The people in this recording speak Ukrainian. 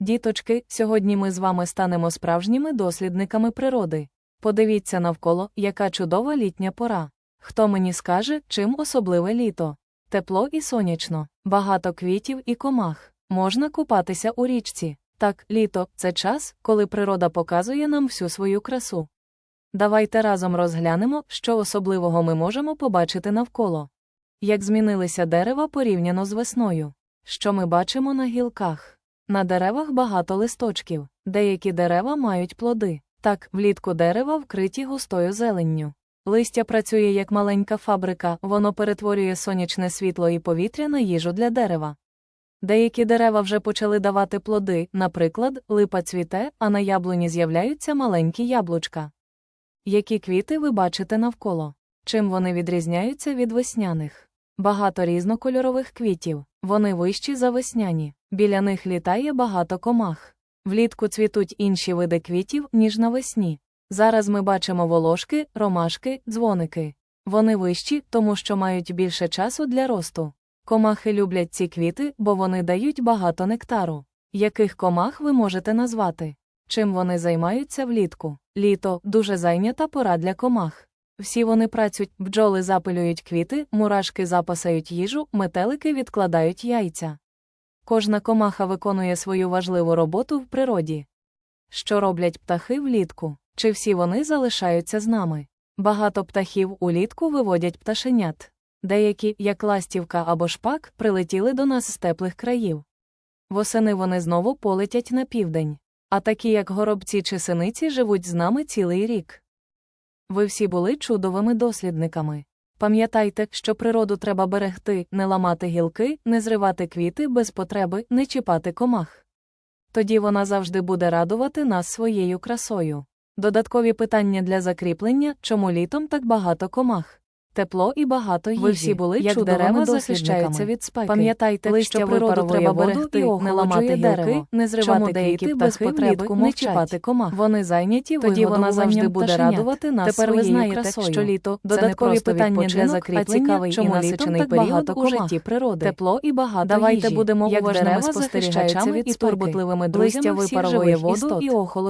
Діточки, сьогодні ми з вами станемо справжніми дослідниками природи. Подивіться навколо, яка чудова літня пора. Хто мені скаже, чим особливе літо? Тепло і сонячно, багато квітів і комах. Можна купатися у річці. Так, літо це час, коли природа показує нам всю свою красу. Давайте разом розглянемо, що особливого ми можемо побачити навколо. Як змінилися дерева порівняно з весною. Що ми бачимо на гілках? На деревах багато листочків, деякі дерева мають плоди. Так, влітку дерева вкриті густою зеленню. Листя працює як маленька фабрика, воно перетворює сонячне світло і повітря на їжу для дерева. Деякі дерева вже почали давати плоди, наприклад, липа цвіте, а на яблуні з'являються маленькі яблучка. Які квіти ви бачите навколо? Чим вони відрізняються від весняних? Багато різнокольорових квітів, вони вищі за весняні, біля них літає багато комах. Влітку цвітуть інші види квітів, ніж навесні. Зараз ми бачимо волошки, ромашки, дзвоники. Вони вищі, тому що мають більше часу для росту. Комахи люблять ці квіти, бо вони дають багато нектару. Яких комах ви можете назвати? Чим вони займаються влітку? Літо дуже зайнята пора для комах. Всі вони працюють, бджоли запилюють квіти, мурашки запасають їжу, метелики відкладають яйця. Кожна комаха виконує свою важливу роботу в природі. Що роблять птахи влітку? Чи всі вони залишаються з нами? Багато птахів улітку виводять пташенят. Деякі, як ластівка або шпак, прилетіли до нас з теплих країв. Восени вони знову полетять на південь. А такі, як горобці чи синиці, живуть з нами цілий рік. Ви всі були чудовими дослідниками. Пам'ятайте, що природу треба берегти, не ламати гілки, не зривати квіти без потреби, не чіпати комах. Тоді вона завжди буде радувати нас своєю красою. Додаткові питання для закріплення, чому літом так багато комах. Тепло і багато їжі. Ви всі були як дерева захищаються від спеки. Пам'ятайте, листя що природу треба берегти, не ламати гілки, не зривати деякі без потреби, не чіпати комах. Вони зайняті Тоді вона завжди буде радувати нас Тепер ви знаєте, красою. що літо Додаткові питання для закріплення, чому насичений період у житті природи. Тепло і багато Давайте їжі. будемо як уважними дерева спостерігачами і турботливими друзями всіх живих воду і охолоджує